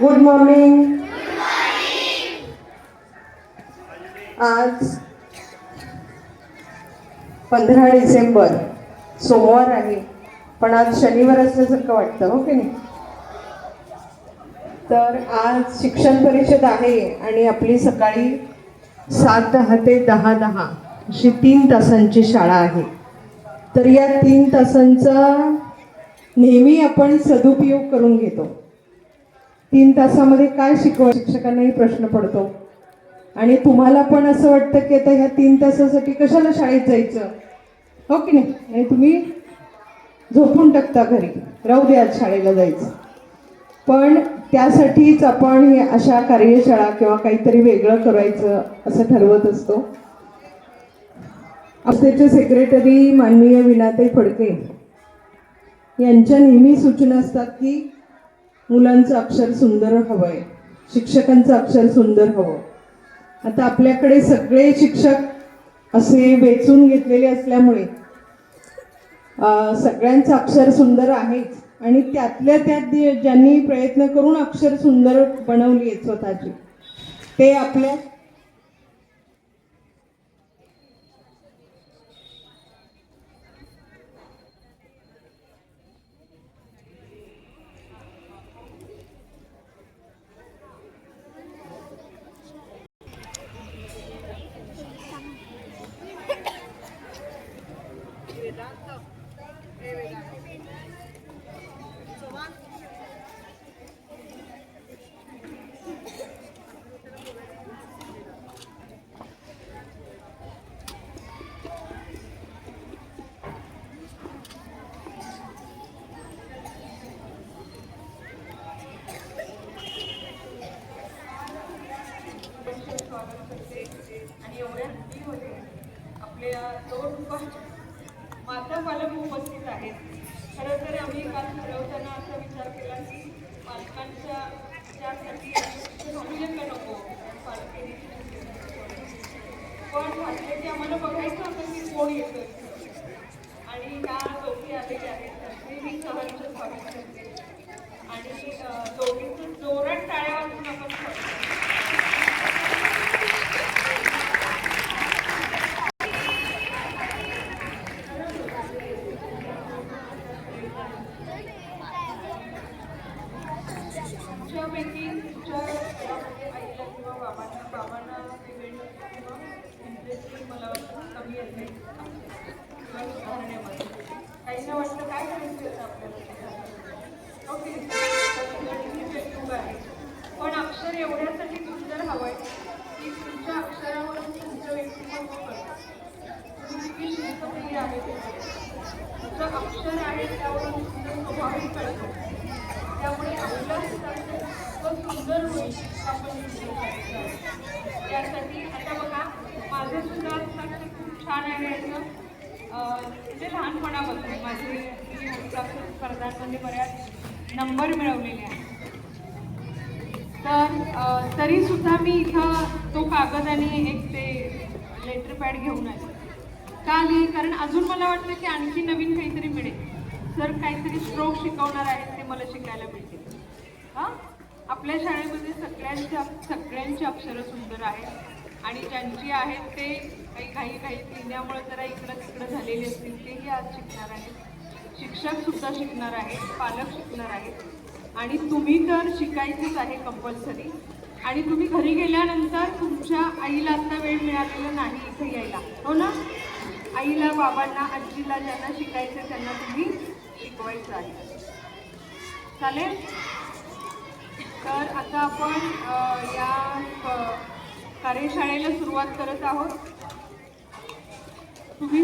Good morning आज पंधरा डिसेंबर सोमवार आहे. पण आज शनिवार असल्यासारखं वाटतं हो की नाही? तर आज शिक्षण परिषद आहे आणि आपली सकाळी सात दहा ते दहा दहा अशी तीन तासांची शाळा आहे. तर या तीन तासांचा नेहमी आपण सदुपयोग करून घेतो. तीन तासामध्ये काय शिकवा? शिक्षकांनाही प्रश्न पडतो. आणि तुम्हाला पण असं वाटतं की आता ह्या तीन तासासाठी कशाला शाळेत जायचं? हो की नाही? आणि तुम्ही झोपून टाकता घरी. राहू द्या शाळेला जायचं. पण त्यासाठीच आपण हे अशा कार्यशाळा किंवा काहीतरी वेगळं करायचं असं ठरवत असतो. संस्थेचे सेक्रेटरी माननीय विनाताई फडके यांच्या नेहमी सूचना असतात की मुलांचं अक्षर सुंदर हवं आहे शिक्षकांचं अक्षर सुंदर हवं. आता आपल्याकडे सगळे शिक्षक असे वेचून घेतलेले असल्यामुळे सगळ्यांचं अक्षर सुंदर आहेच आणि त्यातल्या त्यात ज्यांनी प्रयत्न करून अक्षर सुंदर बनवली आहेत स्वतःची ते आपल्या आणि एवढ्या मध्ये आपल्या दोन पण माता पालक उपस्थित आहेत. खरं तर आम्ही काल ठरवताना असा विचार केला की पालकांच्या त्यासाठी घालूया का नको पालक पण म्हटलं की आम्हाला बघायचं होतं की कोण येतं आणि ह्या दोघी आलेल्या आहेत. त्याचे मी सहर्ष स्वागत करते तुमच्यापैकी तुमच्या घरामध्ये आईला किंवा बाबांना बाबांना पेमेंट किंवा इंटरेस्ट मला वाटतं कमी असेल. किंवा सुधारण्यामध्ये काहींना वाटतं काय करायचं आहे आपल्याला? ओके. युग आहे. पण अक्षर एवढ्यासाठी सुंदर हवं आहे की तुमच्या अक्षरावरून तुमचं व्यक्तिमत्व कळतं. तुम्ही किती शिस्तप्रिय आहे तुमचं अक्षर आहे त्यावरून तुमचं स्वभावही कळतो. त्यामुळे आपलं सुंदर होईल आपण त्यासाठी आता बघा माझं सुद्धा अक्षर खूप छान आहे याचं. म्हणजे लहानपणापासून माझे स्पर्धांमध्ये बऱ्याच नंबर मिळवलेले आहेत. तर तरीसुद्धा तरी सुद्धा मी इथं तो कागद आणि एक ते लेटर पॅड घेऊन आले. का आले? कारण अजून मला वाटलं की आणखी नवीन काहीतरी मिळेल. सर काहीतरी स्ट्रोक शिकवणार आहेत ते मला शिकायला मिळतील. हां? आपल्या शाळेमध्ये सगळ्यांच्या सगळ्यांची अक्षरं सुंदर आहेत. आणि ज्यांची आहेत ते काही काही काही लिहिण्यामुळे जरा इकडं तिकडं झालेले असतील तेही आज शिकणार आहेत. शिक्षकसुद्धा शिकणार आहेत पालक शिकणार आहेत. आणि तुम्ही तर शिकायचंच आहे कंपल्सरी आणि तुम्ही घरी गेल्यानंतर तुमच्या आईला आता वेळ मिळालेला नाही इथे यायला. हो ना? आईला बाबांना आजीला ज्यांना शिकायचं त्यांना तुम्ही शिकवायचं आहे. चालेल? आता आपण या कार्यशाळेला सुरुवात करत आहोत.